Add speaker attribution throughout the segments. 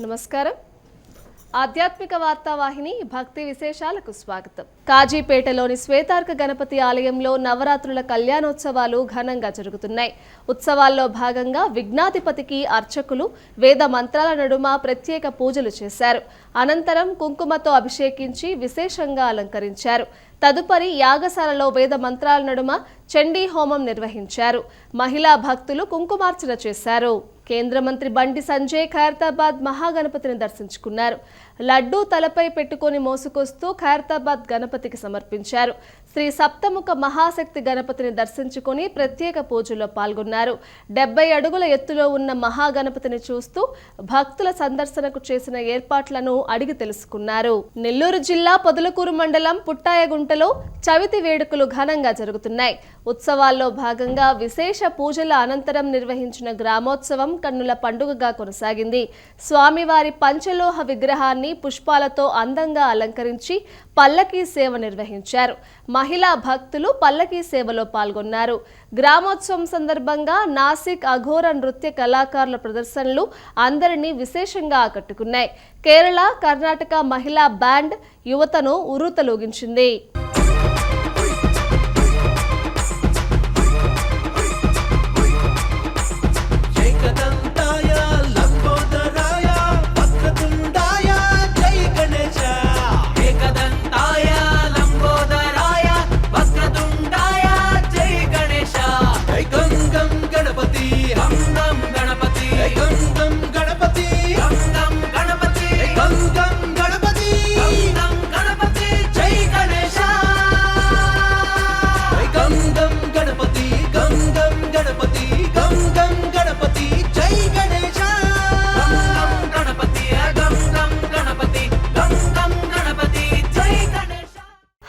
Speaker 1: నమస్కారం. ఆధ్యాత్మిక వార్తావాహిని భక్తి విశేషాలకు స్వాగతం. కాజీపేటలోని శ్వేతార్క గణపతి ఆలయంలో నవరాత్రుల కళ్యాణోత్సవాలు ఘనంగా జరుగుతున్నాయి. ఉత్సవాల్లో భాగంగా విఘ్నాధిపతికి అర్చకులు వేద మంత్రాల నడుమ ప్రత్యేక పూజలు చేశారు. అనంతరం కుంకుమతో అభిషేకించి విశేషంగా అలంకరించారు. తదుపరి యాగశాలలో వేద మంత్రాల నడుమ చండీ హోమం నిర్వహించారు. మహిళా భక్తులు కుంకుమార్చన చేశారు. కేంద్ర మంత్రి బండి సంజయ్ ఖైరతాబాద్ మహాగణపతిని దర్శించుకున్నారు. లడ్డూ తలపై పెట్టుకొని మోసుకొస్తూ ఖైరతాబాద్ గణపతికి సమర్పించారు. శ్రీ సప్తముఖ మహాశక్తి గణపతిని దర్శించుకొని ప్రత్యేక పూజల్లో పాల్గొన్నారు. డెబ్బై అడుగుల ఎత్తులో ఉన్న మహాగణపతిని చూస్తూ భక్తుల సందర్శనకు చేసిన ఏర్పాట్లను అడిగి తెలుసుకున్నారు. నెల్లూరు జిల్లా పొదలకూరు మండలం పుట్టాయగుంటలో చవితి వేడుకలు ఘనంగా జరుగుతున్నాయి. ఉత్సవాల్లో భాగంగా విశేష పూజల అనంతరం నిర్వహించిన గ్రామోత్సవం కన్నుల పండుగగా కొనసాగింది. స్వామివారి పంచలోహ విగ్రహాన్ని పుష్పాలతో అందంగా అలంకరించి పల్లకీ సేవ నిర్వహించారు. మహిళా భక్తులు పల్లకీ సేవలో పాల్గొన్నారు. గ్రామోత్సవం సందర్భంగా నాసిక్ అఘోర నృత్య కళాకారుల ప్రదర్శనలు అందరినీ విశేషంగా ఆకట్టుకున్నాయి. కేరళ కర్ణాటక మహిళా బ్యాండ్ యువతను ఉర్రూతలూగించింది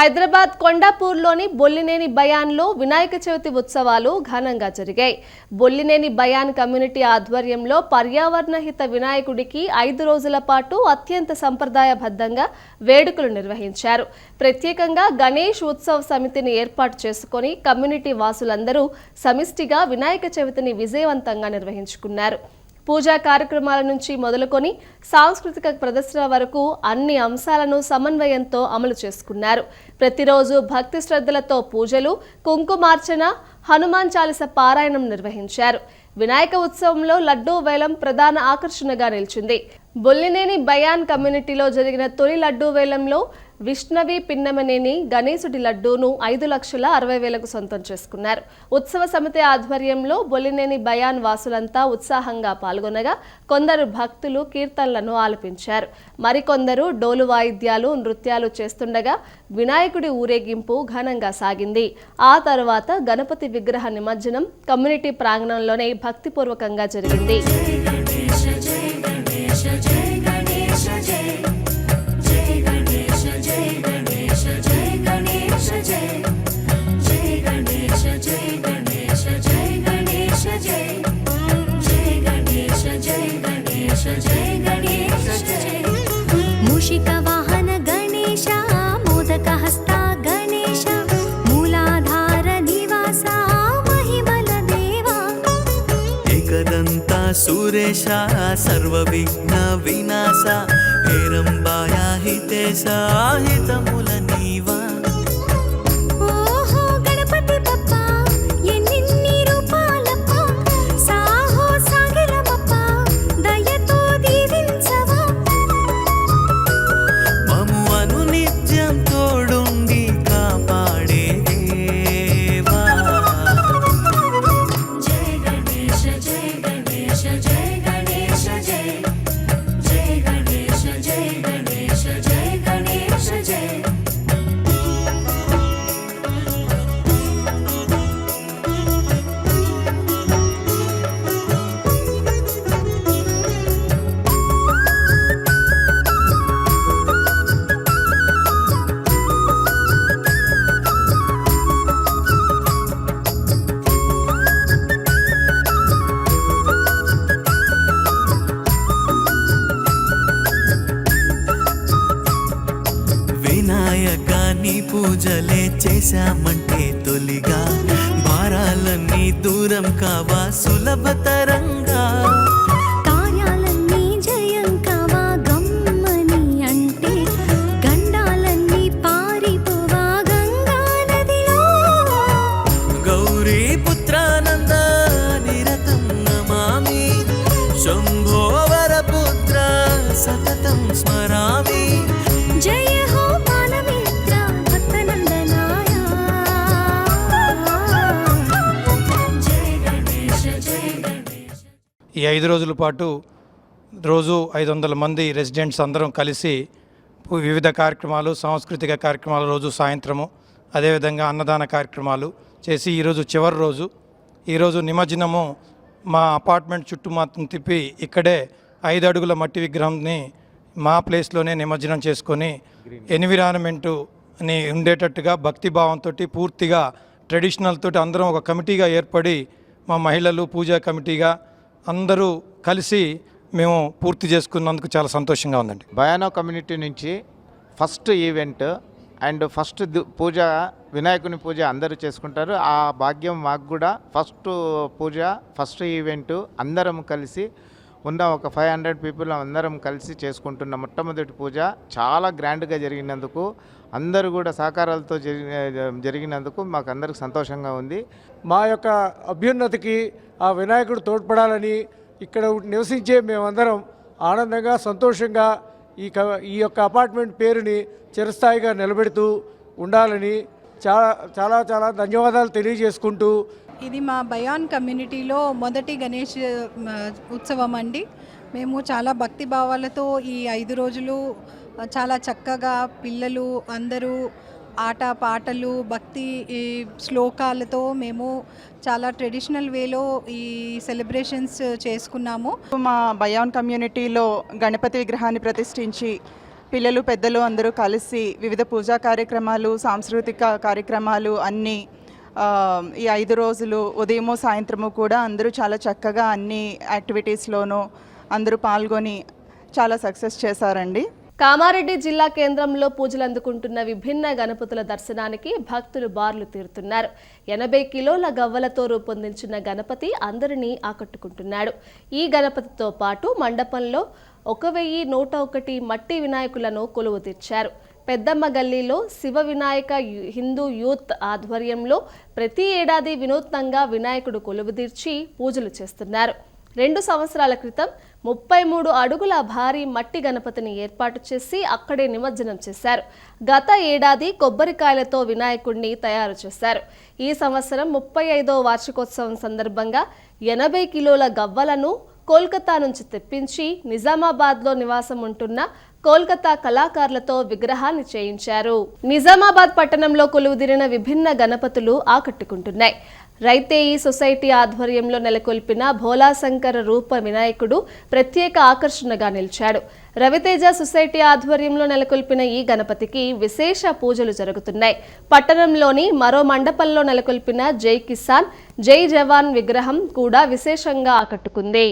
Speaker 1: హైదరాబాద్ కొండాపూర్లోని బొల్లినేని బయాన్లో వినాయక చవితి ఉత్సవాలు ఘనంగా జరిగాయి. బొల్లినేని బయాన్ కమ్యూనిటీ ఆధ్వర్యంలో పర్యావరణ హిత వినాయకుడికి ఐదు రోజుల పాటు అత్యంత సంప్రదాయబద్ధంగా వేడుకలు నిర్వహించారు. ప్రత్యేకంగా గణేష్ ఉత్సవ సమితిని ఏర్పాటు చేసుకొని కమ్యూనిటీ వాసులందరూ సమిష్టిగా వినాయక చవితిని విజయవంతంగా నిర్వహించుకున్నారు. పూజా కార్యక్రమాల నుంచి మొదలుకొని సాంస్కృతిక ప్రదర్శన వరకు అన్ని అంశాలను సమన్వయంతో అమలు చేసుకున్నారు. ప్రతిరోజు భక్తి శ్రద్ధలతో పూజలు కుంకుమార్చన హనుమాన్ చాలీస పారాయణం నిర్వహించారు. వినాయక ఉత్సవంలో లడ్డూ వేలం ప్రధాన ఆకర్షణగా నిలిచింది. బొల్లినేని బయాన్ కమ్యూనిటీలో జరిగిన తొలి లడ్డూ వేలంలో విష్ణవి పిన్నమనేని గణేశుడి లడ్డూను ఐదు లక్షల అరవై వేలకు సొంతం చేసుకున్నారు. ఉత్సవ సమితి ఆధ్వర్యంలో బొలినేని బయాన్ వాసులంతా ఉత్సాహంగా పాల్గొనగా కొందరు భక్తులు కీర్తనలను ఆలపించారు. మరికొందరు డోలు వాయిద్యాలు నృత్యాలు చేస్తుండగా వినాయకుడి ఊరేగింపు ఘనంగా సాగింది. ఆ తరువాత గణపతి విగ్రహ నిమజ్జనం కమ్యూనిటీ ప్రాంగణంలోనే భక్తిపూర్వకంగా జరిగింది.
Speaker 2: मूषिकवाहन गणेश मोदकहस्ता गणेश मूलाधार निवासा महिमलदेवा
Speaker 3: एकदन्ता सुरेश सर्वविघ्न विनाश हेरम्बाया हितेशा हितमुलनीवा
Speaker 4: ఐదు రోజుల పాటు రోజు ఐదు వందల మంది రెసిడెంట్స్ అందరం కలిసి వివిధ కార్యక్రమాలు సాంస్కృతిక కార్యక్రమాలు రోజు సాయంత్రము అదేవిధంగా అన్నదాన కార్యక్రమాలు చేసి ఈరోజు చివరి రోజు. ఈరోజు నిమజ్జనము మా అపార్ట్మెంట్ చుట్టూ మాత్రం తిప్పి ఇక్కడే ఐదు అడుగుల మట్టి విగ్రహంని మా ప్లేస్లోనే నిమజ్జనం చేసుకొని ఎన్విరాన్మెంటు అని ఉండేటట్టుగా భక్తిభావంతో పూర్తిగా ట్రెడిషనల్ తోటి అందరం ఒక కమిటీగా ఏర్పడి మా మహిళలు పూజా కమిటీగా అందరూ కలిసి మేము పూర్తి చేసుకున్నందుకు చాలా సంతోషంగా ఉందండి.
Speaker 5: బయానో కమ్యూనిటీ నుంచి ఫస్ట్ ఈవెంట్ అండ్ ఫస్ట్ పూజ వినాయకుని పూజ అందరూ చేసుకుంటారు. ఆ భాగ్యం మాకు కూడా ఫస్ట్ పూజ ఫస్ట్ ఈవెంట్ అందరం కలిసి ఉన్న ఒక ఫైవ్ హండ్రెడ్ పీపుల్ అందరం కలిసి చేసుకుంటున్న మొట్టమొదటి పూజ. చాలా గ్రాండ్గా జరిగినందుకు అందరూ కూడా సహకారాలతో జరిగిన జరిగినందుకు మాకు అందరికి సంతోషంగా ఉంది.
Speaker 6: మా యొక్క అభ్యున్నతికి ఆ వినాయకుడు తోడ్పడాలని ఇక్కడ నివసించే మేమందరం ఆనందంగా సంతోషంగా ఈ క ఈ యొక్క అపార్ట్మెంట్ పేరుని చిరస్థాయిగా నిలబెడుతూ ఉండాలని చాలా చాలా చాలా ధన్యవాదాలు తెలియజేసుకుంటూ.
Speaker 7: ఇది మా బయాన్ కమ్యూనిటీలో మొదటి గణేష్ ఉత్సవం అండి. మేము చాలా భక్తి భావాలతో ఈ ఐదు రోజులు చాలా చక్కగా పిల్లలు అందరూ ఆట పాటలు భక్తి ఈ శ్లోకాలతో మేము చాలా ట్రెడిషనల్ వేలో ఈ సెలబ్రేషన్స్ చేసుకున్నాము.
Speaker 8: మా బయాన్ కమ్యూనిటీలో గణపతి విగ్రహాన్ని ప్రతిష్ఠించి పిల్లలు పెద్దలు అందరూ కలిసి వివిధ పూజా కార్యక్రమాలు సాంస్కృతిక కార్యక్రమాలు అన్నీ ఈ ఐదు రోజులు ఉదయము సాయంత్రము కూడా అందరూ చాలా చక్కగా అన్ని యాక్టివిటీస్లోనూ అందరూ పాల్గొని చాలా సక్సెస్ చేశారండి.
Speaker 1: కామారెడ్డి జిల్లా కేంద్రంలో పూజలు అందుకుంటున్న విభిన్న గణపతుల దర్శనానికి భక్తులు బార్లు తీరుతున్నారు. ఎనభై కిలోల గవ్వలతో రూపొందించిన గణపతి అందరినీ ఆకట్టుకుంటున్నాడు. ఈ గణపతితో పాటు మండపంలో ఒక వెయ్యి నూట ఒకటి మట్టి వినాయకులను కొలువు తీర్చారు. పెద్దమ్మ గల్లీలో శివ వినాయక హిందూ యూత్ ఆధ్వర్యంలో ప్రతి ఏడాది వినూత్నంగా వినాయకుడు కొలువు తీర్చి పూజలు చేస్తున్నారు. రెండు సంవత్సరాల క్రితం ముప్పై మూడు అడుగుల భారీ మట్టి గణపతిని ఏర్పాటు చేసి అక్కడే నిమజ్జనం చేశారు. గత ఏడాది కొబ్బరికాయలతో వినాయకుడిని తయారు చేశారు. ఈ సంవత్సరం ముప్పై ఐదో వార్షికోత్సవం సందర్భంగా ఎనభై కిలోల గవ్వలను కోల్కతా నుంచి తెప్పించి నిజామాబాద్లో నివాసం ఉంటున్న కోల్కతా కళాకారులతో విగ్రహాన్ని చేయించారు. నిజామాబాద్ పట్టణంలో కొలువుదిరిన విభిన్న గణపతులు ఆకట్టుకుంటున్నాయి. రైతేయి సొసైటీ ఆధ్వర్యంలో నెలకొల్పిన భోలాశంకర రూప వినాయకుడు ప్రత్యేక ఆకర్షణగా నిలిచాడు. రవితేజ సొసైటీ ఆధ్వర్యంలో నెలకొల్పిన ఈ గణపతికి విశేష పూజలు జరుగుతున్నాయి. పట్టణంలోని మరో మండపంలో నెలకొల్పిన జై కిసాన్ జై జవాన్ విగ్రహం కూడా విశేషంగా ఆకట్టుకుంది.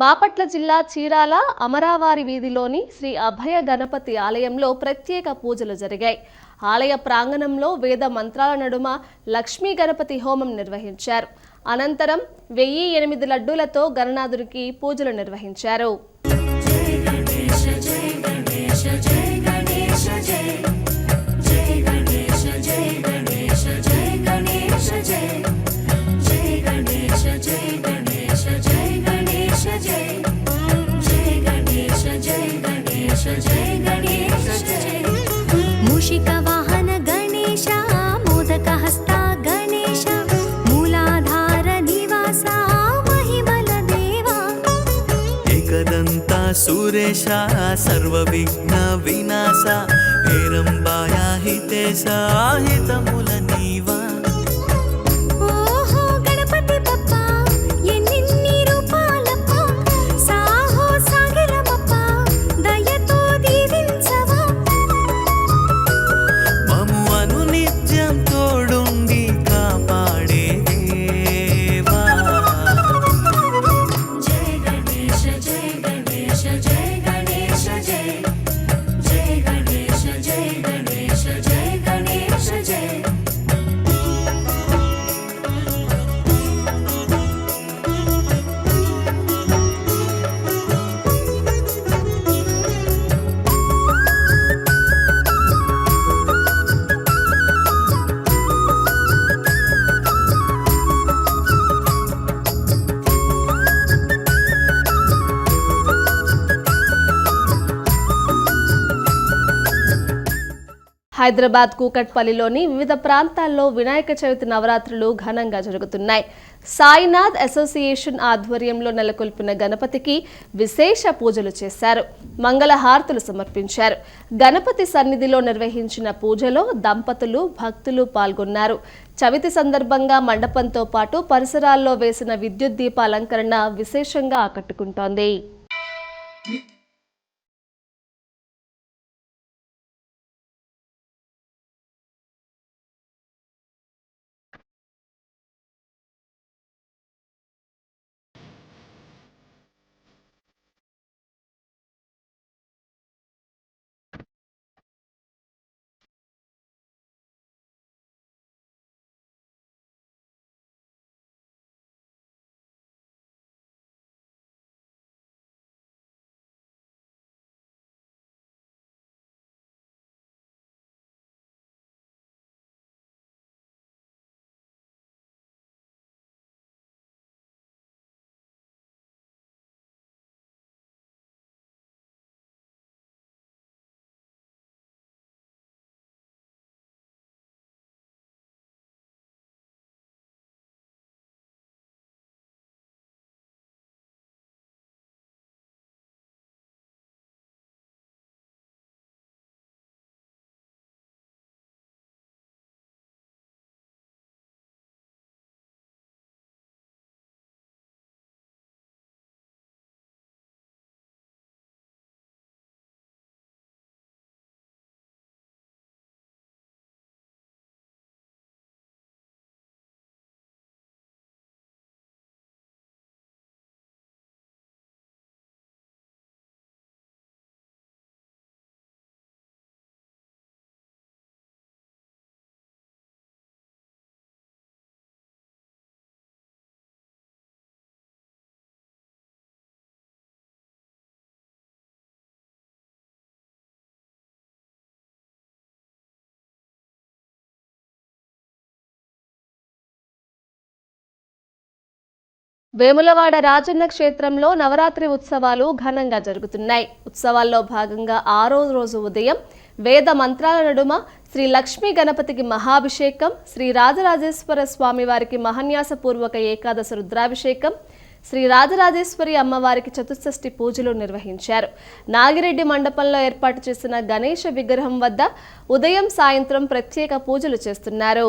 Speaker 1: బాపట్ల జిల్లా చీరాల అమరావారి వీధిలోని శ్రీ అభయ గణపతి ఆలయంలో ప్రత్యేక పూజలు జరిగాయి. ఆలయ ప్రాంగణంలో వేద మంత్రాల నడుమ లక్ష్మీ గణపతి హోమం నిర్వహించారు. అనంతరం వెయ్యి ఎనిమిది లడ్డూలతో గణనాథుడికి పూజలు నిర్వహించారు.
Speaker 2: मूषिकवाहन गणेश मोदकहस्ता गणेश मूलाधार निवासा महिमल देवा
Speaker 3: एकदन्ता सुरेशा सर्वविघ्न विनाशा हेरम्बाया हितेशा हितमुल
Speaker 1: హైదరాబాద్ కూకట్పల్లిలోని వివిధ ప్రాంతాల్లో వినాయక చవితి నవరాత్రులు ఘనంగా జరుగుతున్నాయి. సాయినాథ్ అసోసియేషన్ ఆధ్వర్యంలో నెలకొల్పిన గణపతికి విశేష పూజలు చేశారు. మంగళహారతులు సమర్పించారు. గణపతి సన్నిధిలో నిర్వహించిన పూజలో దంపతులు భక్తులు పాల్గొన్నారు. చవితి సందర్భంగా మండపంతో పాటు పరిసరాల్లో వేసిన విద్యుత్ దీపాలంకరణ విశేషంగా ఆకట్టుకుంటోంది. వేములవాడ రాజన్న క్షేత్రంలో నవరాత్రి ఉత్సవాలు ఘనంగా జరుగుతున్నాయి. ఉత్సవాల్లో భాగంగా ఆరో రోజు ఉదయం వేద మంత్రాల నడుమ శ్రీ లక్ష్మీ గణపతికి మహాభిషేకం శ్రీ రాజరాజేశ్వర స్వామి వారికి మహన్యాసపూర్వక ఏకాదశ రుద్రాభిషేకం శ్రీ రాజరాజేశ్వరి అమ్మవారికి చతుషష్ఠి పూజలు నిర్వహించారు. నాగిరెడ్డి మండపంలో ఏర్పాటు చేసిన గణేష విగ్రహం వద్ద ఉదయం సాయంత్రం ప్రత్యేక పూజలు చేస్తున్నారు.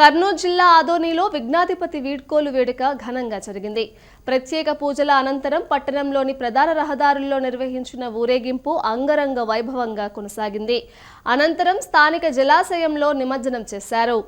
Speaker 1: కర్నూలు జిల్లా ఆదోనిలో విఘ్నాధిపతి వీడ్కోలు వేడుక ఘనంగా జరిగింది. ప్రత్యేక పూజల అనంతరం పట్టణంలోని ప్రధాన రహదారుల్లో నిర్వహించిన ఊరేగింపు అంగరంగ వైభవంగా కొనసాగింది. అనంతరం స్థానిక జలాశయంలో నిమజ్జనం చేశారు.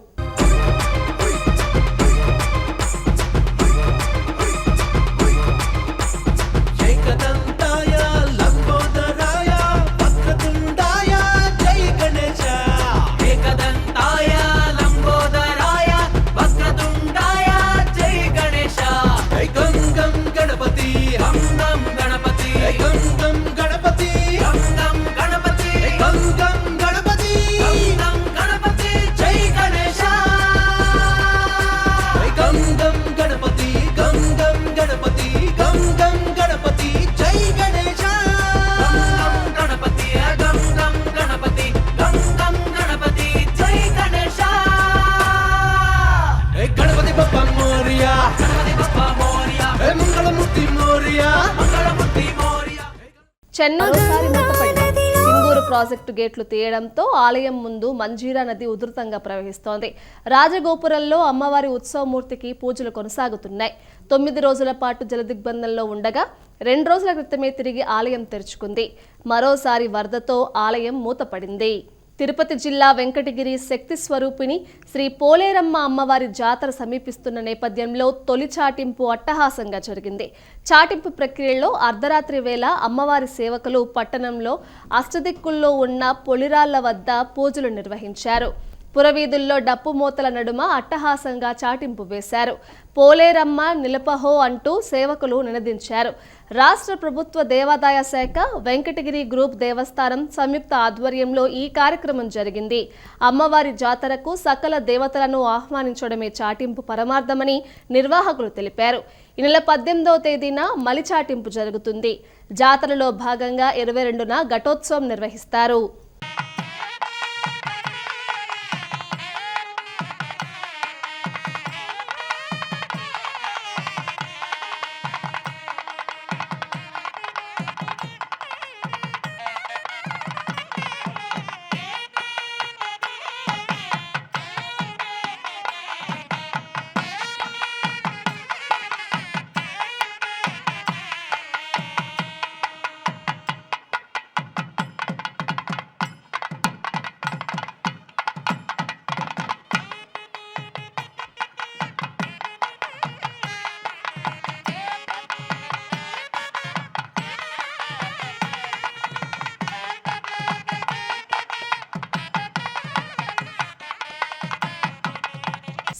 Speaker 1: చెన్నోసారి మూతపడింది సింగూరు ప్రాజెక్టు గేట్లు తీయడంతో ఆలయం ముందు మంజీరా నది ఉధృతంగా ప్రవహిస్తోంది. రాజగోపురంలో అమ్మవారి ఉత్సవమూర్తికి పూజలు కొనసాగుతున్నాయి. తొమ్మిది రోజుల పాటు జలదిగ్బంధంలో ఉండగా రెండు రోజుల క్రితమే తిరిగి ఆలయం తెరుచుకుంది. మరోసారి వరదతో ఆలయం మూతపడింది. తిరుపతి జిల్లా వెంకటగిరి శక్తి స్వరూపిణి శ్రీ పోలేరమ్మ అమ్మవారి జాతర సమీపిస్తున్న నేపథ్యంలో తొలి చాటింపు అట్టహాసంగా జరిగింది. చాటింపు ప్రక్రియలో అర్ధరాత్రి వేళ అమ్మవారి సేవకులు పట్టణంలో అష్టదిక్కుల్లో ఉన్న పొలిరాళ్ళ వద్ద పూజలు నిర్వహించారు. పురవీధుల్లో డప్పు మూతల నడుమ అట్టహాసంగా చాటింపు వేశారు. పోలేరమ్మ నిలపహో అంటూ సేవకులు నినదించారు. రాష్ట్ర ప్రభుత్వ దేవాదాయ శాఖ వెంకటగిరి గ్రూప్ దేవస్థానం సంయుక్త ఆధ్వర్యంలో ఈ కార్యక్రమం జరిగింది. అమ్మవారి జాతరకు సకల దేవతలను ఆహ్వానించడమే చాటింపు పరమార్థమని నిర్వాహకులు తెలిపారు. ఈ నెల పద్దెనిమిదవ తేదీన మలి చాటింపు జరుగుతుంది. జాతరలో భాగంగా ఇరవై రెండున ఘటోత్సవం నిర్వహిస్తారు.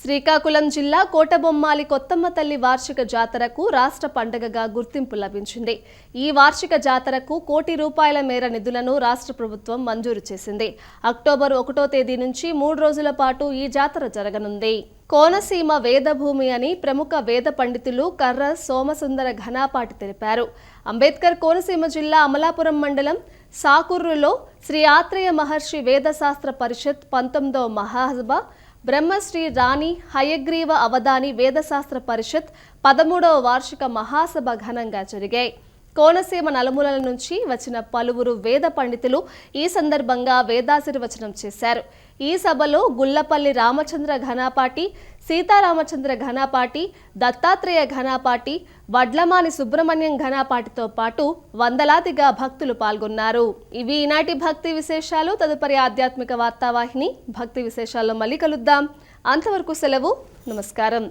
Speaker 1: శ్రీకాకుళం జిల్లా కోటబొమ్మాలి కొత్తమ్మ తల్లి వార్షిక జాతరకు రాష్ట్ర పండగగా గుర్తింపు లభించింది. ఈ వార్షిక జాతరకు కోటి రూపాయల మేర నిధులను రాష్ట్ర ప్రభుత్వం మంజూరు చేసింది. అక్టోబర్ ఒకటో తేదీ నుంచి మూడు రోజుల పాటు ఈ జాతర జరగనుంది. కోనసీమ వేదభూమి అని ప్రముఖ వేద పండితులు కర్ర సోమసుందర ఘనాపాటి తెలిపారు. అంబేద్కర్ కోనసీమ జిల్లా అమలాపురం మండలం సాకుర్రులో శ్రీ ఆత్రేయ మహర్షి వేదశాస్త్ర పరిషత్ పంతొమ్మిదవ మహాసభ బ్రహ్మశ్రీ రాణి హయగ్రీవ అవధాని వేదశాస్త్ర పరిషత్ పదమూడవ వార్షిక మహాసభ ఘనంగా జరిగాయి. కోనసీమ నలుమూలల నుంచి వచ్చిన పలువురు వేద పండితులు ఈ సందర్భంగా వేదాశీర్వచనం చేశారు. ఈ సభలో గుల్లపల్లి రామచంద్ర ఘనాపాటి సీతారామచంద్ర ఘనాపాటి దత్తాత్రేయ ఘనాపాటి వడ్లమాని సుబ్రహ్మణ్యం ఘనాపాటితో పాటు వందలాదిగా భక్తులు పాల్గొన్నారు. ఇవి ఈనాటి భక్తి విశేషాలు. తదుపరి ఆధ్యాత్మిక వార్తావాహిని భక్తి విశేషాల్లో మళ్ళీ కలుద్దాం. అంతవరకు సెలవు. నమస్కారం.